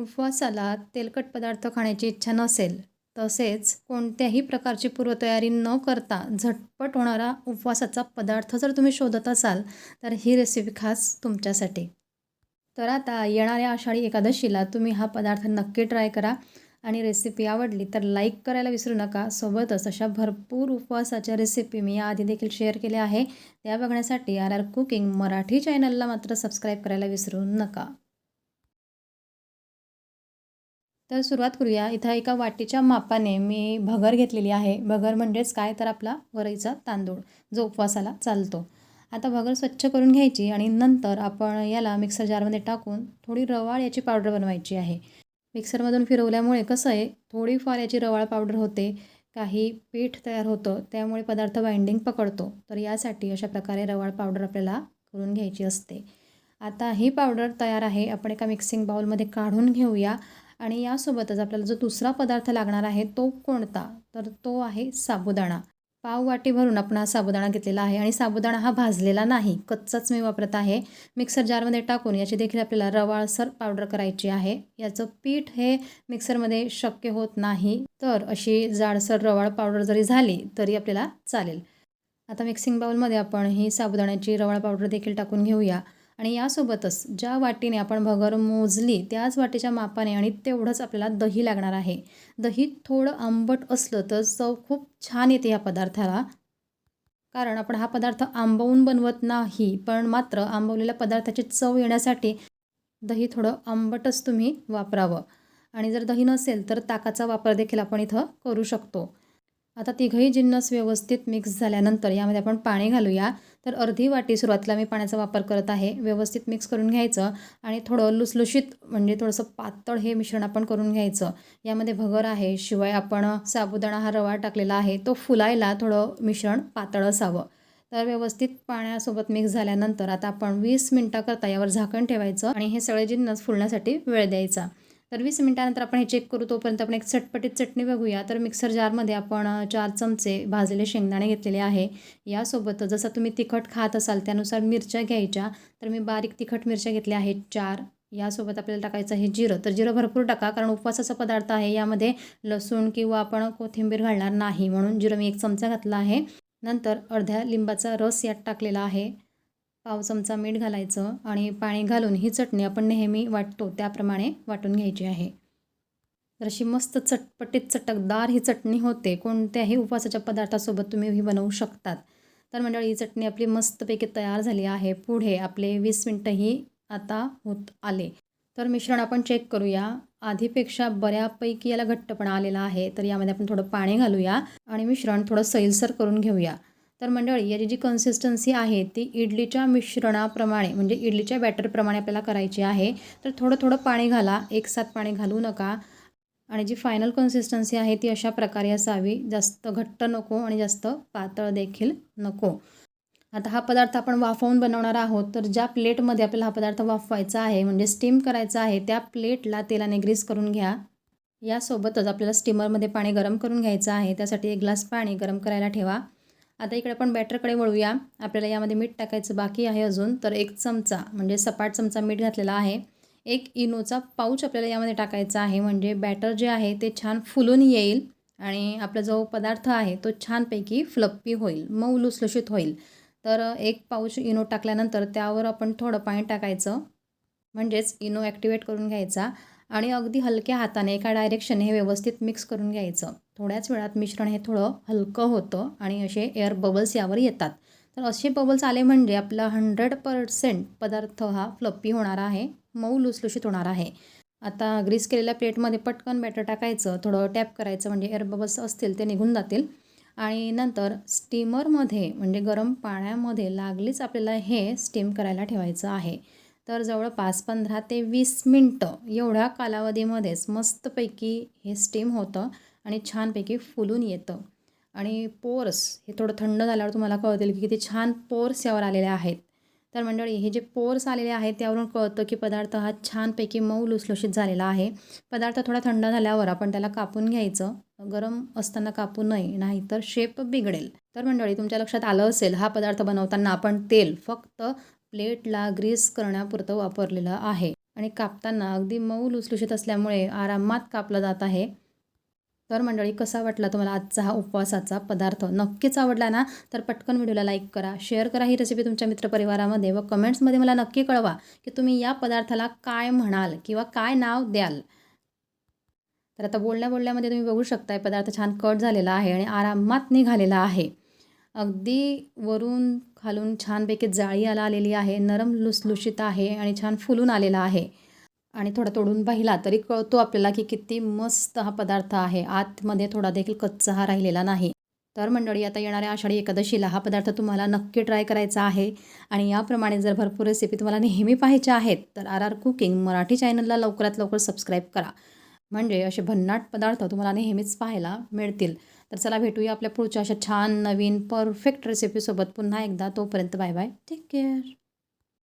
उपवासाला तेलकट पदार्थ खाण्याची इच्छा नसेल तसेच कोणत्याही प्रकारची पूर्वतयारी न करता झटपट होणारा उपवासाचा पदार्थ जर तुम्ही शोधत असाल तर ही रेसिपी खास तुमच्यासाठी. तर आता येणाऱ्या आषाढी एकादशीला तुम्ही हा पदार्थ नक्की ट्राय करा आणि रेसिपी आवडली तर लाईक करायला विसरू नका. सोबतच अशा भरपूर उपवासाच्या रेसिपी मी याआधी देखील शेअर केल्या आहे. त्या बघण्यासाठी आर आर कुकिंग मराठी चॅनलला मात्र सबस्क्राईब करायला विसरू नका. तर सुरुवात करूया. इथं एका वाटीच्या मापाने मी भगर घेतलेली आहे. भगर म्हणजेच काय? तर आपला वरईचा तांदूळ जो उपवासाला चालतो. आता भगर स्वच्छ करून घ्यायची आणि नंतर आपण याला मिक्सर जारमध्ये टाकून थोडी रवाळ याची पावडर बनवायची आहे. मिक्सरमधून फिरवल्यामुळे कसं आहे? थोडीफार याची रवाळ पावडर होते. काही पीठ तयार होतं. त्यामुळे पदार्थ बाइंडिंग पकडतो. तर यासाठी अशा प्रकारे रवाळ पावडर आपल्याला करून घ्यायची असते. आता ही पावडर तयार आहे. आपण एका मिक्सिंग बाउलमध्ये काढून घेऊया. आणि यासोबतच आपल्याला जो दुसरा पदार्थ लागणार आहे तो कोणता? तर तो आहे साबुदाणा. पाव वाटी भरून आपण हा साबुदाणा घेतलेला आहे आणि साबुदाणा हा भाजलेला नाही. कच्चाच मी वापरत आहे. मिक्सर जारमध्ये टाकून याची देखील आपल्याला रवाळसर पावडर करायची आहे. याचं पीठ हे मिक्सरमध्ये शक्य होत नाही. तर अशी जाडसर रवाळ पावडर जरी झाली तरी आपल्याला चालेल. आता मिक्सिंग बाउलमध्ये आपण ही साबुदाण्याची रवाळ पावडर देखील टाकून घेऊया. आणि यासोबतच ज्या वाटीने आपण भगर मोजली त्याच वाटीच्या मापाने आणि तेवढंच आपल्याला दही लागणार आहे. दही थोडं आंबट असलं तर चव खूप छान येते या पदार्थाला. कारण आपण हा पदार्थ आंबवून बनवत नाही पण मात्र आंबवलेल्या पदार्थाची चव येण्यासाठी दही थोडं आंबटच तुम्ही वापरावं. आणि जर दही नसेल तर ताकाचा वापर देखील आपण इथं करू शकतो. आता तिघही जिन्नस व्यवस्थित मिक्स झाल्यानंतर यामध्ये आपण पाणी घालूया. तर अर्धी वाटी सुरुवातीला मी पाण्याचा वापर करत आहे. व्यवस्थित मिक्स करून घ्यायचं आणि थोडं लुसलुशीत म्हणजे थोडंसं पातळ हे मिश्रण आपण करून घ्यायचं. यामध्ये भगर आहे शिवाय आपण साबुदाणा हा रवा टाकलेला आहे तो फुलायला थोडं मिश्रण पातळ असावं. तर व्यवस्थित पाण्यासोबत मिक्स झाल्यानंतर आता आपण वीस मिनटाकरता यावर झाकण ठेवायचं आणि हे सगळे जिन्नस फुलण्यासाठी वेळ द्यायचा. तर वीस मिनटानंतर आपण हे चेक करू. तोपर्यंत आपण एक चटपटीत चटणी बघूया. तर मिक्सर जारमध्ये आपण चार चमचे भाजलेले शेंगदाणे घेतलेले आहे. यासोबत जसं तुम्ही तिखट खात असाल त्यानुसार मिरच्या घ्यायच्या. तर मी बारीक तिखट मिरच्या घेतल्या आहेत चार. यासोबत आपल्याला टाकायचं आहे जिरं. तर जिरं भरपूर टाका कारण उपवासाचा पदार्थ आहे यामध्ये लसूण किंवा आपण कोथिंबीर घालणार नाही. म्हणून जिरं मी एक चमचा घातला आहे. नंतर अर्ध्या लिंबाचा रस यात टाकलेला आहे. पाव चमचा मीठ घालायचं आणि पाणी घालून ही चटणी आपण नेहमी वाटतो त्याप्रमाणे वाटून घ्यायची आहे. तर अशी मस्त चटपटीत चटकदार ही चटणी होते. कोणत्याही उपवासाच्या पदार्थासोबत तुम्ही ही बनवू शकतात. तर मंडळी ही चटणी आपली मस्तपैकी तयार झाली आहे. पुढे आपले वीस मिनटंही आता होत आले. तर मिश्रण आपण चेक करूया. आधीपेक्षा बऱ्यापैकी याला घट्टपणा आलेला आहे. तर यामध्ये आपण थोडं पाणी घालूया आणि मिश्रण थोडं सैलसर करून घेऊया. तर मंडळी याची जी कन्सिस्टन्सी आहे ती इडलीच्या मिश्रणाप्रमाणे म्हणजे इडलीच्या बॅटरप्रमाणे आपल्याला करायची आहे. तर थोडं थोडं पाणी घाला एक साथ पाणी घालू नका. आणि जी फायनल कन्सिस्टन्सी आहे ती अशा प्रकारे असावी. जास्त घट्ट नको आणि जास्त पातळ देखील नको. आता हा पदार्थ आपण वाफवून बनवणार आहोत. तर ज्या प्लेटमध्ये आपल्याला हा पदार्थ वाफवायचा आहे म्हणजे स्टीम करायचा आहे त्या प्लेटला तेलाने ग्रीस करून घ्या. यासोबतच आपल्याला स्टीमरमध्ये पाणी गरम करून घ्यायचं आहे. त्यासाठी एक ग्लास पाणी गरम करायला ठेवा. आता इकडे आपण बॅटरकडे वळूया. आपल्याला यामध्ये मीठ टाकायचं बाकी आहे अजून. तर एक चमचा म्हणजे सपाट चमचा मीठ घातलेला आहे. एक इनोचा पाऊच आपल्याला यामध्ये टाकायचा आहे. म्हणजे बॅटर जे आहे ते छान फुलून येईल आणि आपला जो पदार्थ आहे तो छानपैकी फ्लप्पी होईल मऊ लुसलुशीत होईल. तर एक पाऊच इनो टाकल्यानंतर त्यावर आपण थोडं पाणी टाकायचं. म्हणजेच इनो ॲक्टिवेट करून घ्यायचा. आणि अगदी हलक्या हाताने एका डायरेक्शन हे व्यवस्थित मिक्स करून घ्यायचं. थोड्याच वेळात मिश्रण हे थोडं हलकं होतं आणि असे एअर बबल्स यावर येतात. तर असे बबल्स आले म्हणजे आपला हंड्रेड पर्सेंट पदार्थ हा फ्लप्पी होणार आहे मऊ लुसलुशीत होणार आहे. आता ग्रीस केलेल्या प्लेटमध्ये पटकन बॅटर टाकायचं थोडं टॅप करायचं म्हणजे एअर बबल्स असतील ते निघून जातील. आणि नंतर स्टीमरमध्ये म्हणजे गरम पाण्यामध्ये लागलीच आपल्याला हे स्टीम करायला ठेवायचं आहे. तर जवळपास पंधरा ते वीस मिनटं एवढ्या कालावधीमध्येच मस्तपैकी हे स्टीम होतं आणि छानपैकी फुलून येतं. आणि पोर्स हे थोडं थंड झाल्यावर तुम्हाला कळतील की किती छान पोर्स यावर आलेले आहेत. तर मंडळी हे जे पोर्स आलेले आहेत त्यावरून कळतं की पदार्थ हा छानपैकी मऊ लुसलुशीत झालेला आहे. पदार्थ थोडा थंड झाल्यावर आपण त्याला कापून घ्यायचं. गरम असताना कापू नये नाहीतर शेप बिघडेल. तर मंडळी तुमच्या लक्षात आलं असेल हा पदार्थ बनवताना आपण तेल फक्त प्लेटला ग्रीस करण्यापुरतं वापरलेलं आहे. आणि कापताना अगदी मऊ लुसलुशीत असल्यामुळे आरामात कापला जात आहे. तर मंडळी कसा वाटला तुम्हाला आजचा हा उपवासाचा पदार्थ? नक्कीच आवडला ना? तर पटकन व्हिडिओला लाईक करा शेअर करा ही रेसिपी तुमच्या मित्रपरिवारामध्ये व कमेंट्समध्ये मला नक्की कळवा की तुम्ही या पदार्थाला काय म्हणाल किंवा काय नाव द्याल. तर आता बोलण्या बोलण्यामध्ये तुम्ही बघू शकताय पदार्थ छान कट झालेला आहे आणि आरामात निघालेला आहे. अगदी वरून खालून छानपैकी जाळी आला आलेली आहे. नरम लुसलुशीत आहे आणि छान फुलून आलेला आहे. आणि थोडा तोडून पाहिला तरी कळतो आपल्याला की किती मस्त हा पदार्थ आहे. आतमध्ये थोडा देखील कच्चा हा राहिलेला नाही. तर मंडळी आता येणाऱ्या आषाढी एकादशीला हा पदार्थ तुम्हाला नक्की ट्राय करायचा आहे. आणि याप्रमाणे जर भरपूर रेसिपी तुम्हाला नेहमी पाहायच्या आहेत तर आर आर कुकिंग मराठी चॅनलला लवकरात लवकर सबस्क्राईब करा. म्हणजे असे भन्नाट पदार्थ तुम्हाला नेहमीच पाहायला मिळतील. तर चला भेटूया आपल्या पुढच्या अशा छान नवीन परफेक्ट रेसिपीसोबत पुन्हा एकदा. तोपर्यंत बाय बाय. Take care